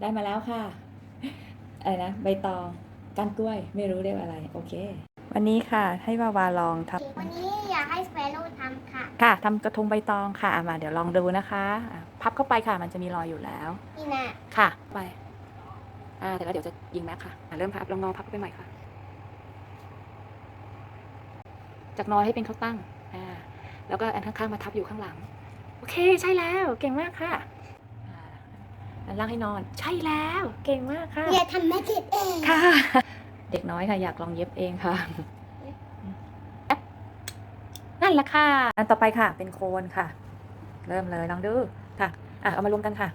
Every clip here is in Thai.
ได้มาแล้วค่ะอะไรนะใบตองก้านกล้วยไม่รู้เรียกอะไร โอเค วันนี้ค่ะ ให้วาวาลองทวันนี้อยากให้สเปโร่ทำค่ะำค่ะทำกระทงใบตองค่ะอะมาเดี๋ยวลองดูนะคะอะพับเข้าไปค่ะ มันจะมีรอยอยู่แล้ว นี่นะค่ะ ไป อ่าแต่แล้วเดี๋ยวจะยิงแม็กค่ะอะ เริ่มพับลองงอพับเข้าไปใหม่ค่ะ จากน้อยให้เป็นข้าวตั้ง อ่า แล้วก็อันข้างๆมาทับอยู่ข้างหลัง โอเคใช่แล้ว เก่งมากค่ะอ่าอัน ล่างให้นอน ใช่แล้ว เก่งมากค่ะ อย่าทำแม่ติดเอง ค่ะ เด็กน้อยค่ะอยากลองเย็บเองค่ะแอ๊ะนั่นแหละค่ะ อันต่อไปค่ะ เป็นโคนค่ะ เริ่มเลยลองดูค่ะ อะเอามารวมกันค่ะ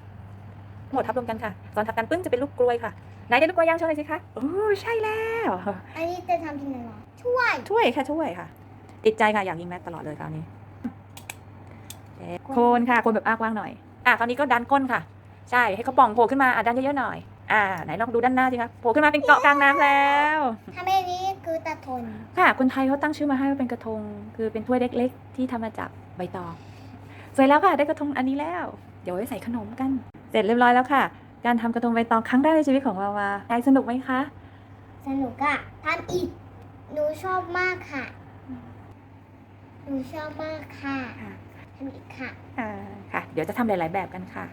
ทั้งหมดทับรวมกันค่ะตอนทับกันปึ้งจะเป็นลูกกลวยค่ะ ไหนได้ลูกกลวยย่างโชว์หน่อยสิคะโอ้ใช่แล้ว อันนี้จะทำที่ไหนหรอช่วย ช่วยค่ะช่วยค่ะ ติดใจค่ะอยากยิงแมทตลอดเลยคราวนี้โอเคโคนค่ะ โคนแบบอ้ากว้างหน่อย อะคราวนี้ก็ดันก้นค่ะ ใช่ให้เขาป่องโผล่ขึ้นมาอะดันเยอะๆหน่อย อ่าไหนลองดูด้านหน้าสิคะโผล่ขึ้นมาเป็นเกาะกลางน้ำแล้วทำแบบนี้คือตะทนค่ะคนไทยเขาตั้งชื่อมาให้ว่าเป็นกระทง คือเป็นถ้วยเล็กๆ ที่ทำมาจากใบตองสวยแล้วค่ะได้กระทงอันนี้แล้ว เดี๋ยวไว้ใส่ขนมกัน เสร็จเรียบร้อยแล้วค่ะ การทำกระทงใบตองครั้งแรกในชีวิตของวาวาไอสนุกไหมคะ สนุกอะทำอีก หนูชอบมากค่ะ หนูชอบมากค่ะค่ะ ทำอีกค่ะ อ่าค่ะ เดี๋ยวจะทำหลาย ๆ แบบกันค่ะ